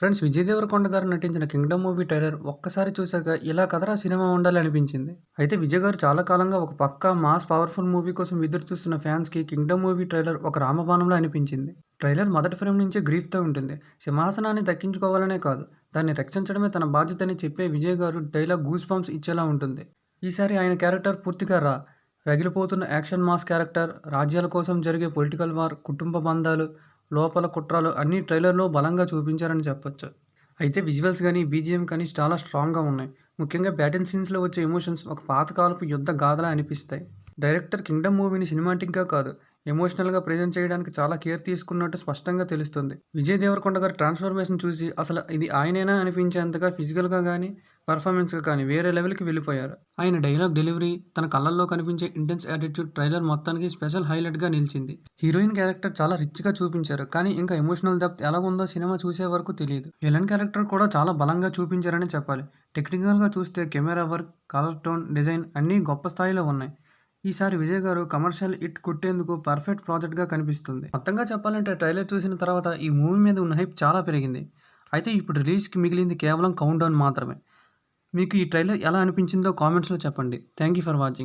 Friends Vijay Devarakonda గారు నటించిన Kingdom movie trailer ఒక్కసారి చూశాక ఇలా కదరా సినిమా ఉండాలి అనిపించింది అయితే విజయ్ గారు చాలా కాలంగా ఒక పక్కా మాస్ పవర్ఫుల్ మూవీ కోసం ఎదురు చూస్తున్న ఫ్యాన్స్కి కింగ్డమ్ మూవీ ట్రైలర్ ఒక రామబాణంలో అనిపించింది. ట్రైలర్ మొదటి ఫ్రేమ్ నుంచే గ్రీఫ్తో ఉంటుంది. సింహాసనాన్ని దక్కించుకోవాలనే కాదు దాన్ని రక్షించడమే తన బాధ్యతని చెప్పే విజయ్ గారు డైలాగ్ గూస్ పంప్స్ ఇచ్చేలా ఉంటుంది. ఈసారి ఆయన క్యారెక్టర్ పూర్తిగా రా. రగిలిపోతున్న యాక్షన్ మాస్ క్యారెక్టర్ రాజ్యాల కోసం జరిగే పొలిటికల్ వార్ కుటుంబ బంధాలు లోపల కుట్రాలు అన్ని ట్రైలర్లో బలంగా చూపించారని చెప్పొచ్చు. అయితే విజువల్స్ కానీ బీజిఎం కానీ చాలా స్ట్రాంగ్గా ఉన్నాయి. ముఖ్యంగా బ్యాటిల్ సీన్స్లో వచ్చే ఎమోషన్స్ ఒక పాతకాలపు యుద్ధ గాథలా అనిపిస్తాయి. డైరెక్టర్ కింగ్డమ్ మూవీని సినిమాటిక్గా కాదు ఎమోషనల్గా ప్రజెంట్ చేయడానికి చాలా కేర్ తీసుకున్నట్టు స్పష్టంగా తెలుస్తుంది. విజయ్ దేవరకొండ గారి ట్రాన్స్ఫర్మేషన్ చూసి అసలు ఇది ఆయనేనా అనిపించేంతగా ఫిజికల్గా కానీ పర్ఫార్మెన్స్గా కానీ వేరే లెవెల్కి వెళ్ళిపోయారు. ఆయన డైలాగ్ డెలివరీ తన కళ్ళల్లో కనిపించే ఇంటెన్స్ యాటిట్యూడ్ ట్రైలర్ మొత్తానికి స్పెషల్ హైలైట్గా నిలిచింది. హీరోయిన్ క్యారెక్టర్ చాలా రిచ్గా చూపించారు కానీ ఇంకా ఎమోషనల్ డెప్త్ ఎలా ఉందో సినిమా చూసే వరకు తెలియదు. విలన్ క్యారెక్టర్ కూడా చాలా బలంగా చూపించారని చెప్పాలి. టెక్నికల్గా చూస్తే camera work colour tone design అన్నీ గొప్ప స్థాయిలో ఉన్నాయి. ఈసారి విజయ్ గారు కమర్షియల్ హిట్ కొట్టేందుకు పర్ఫెక్ట్ ప్రాజెక్ట్గా కనిపిస్తుంది. మొత్తంగా చెప్పాలంటే ట్రైలర్ చూసిన తర్వాత ఈ మూవీ మీద ఉన్న హైప్ చాలా పెరిగింది. అయితే ఇప్పుడు రిలీజ్కి మిగిలింది కేవలం కౌంట్ డౌన్ మాత్రమే. మీకు ఈ ట్రైలర్ ఎలా అనిపించిందో కామెంట్స్లో చెప్పండి. Thank you for watching.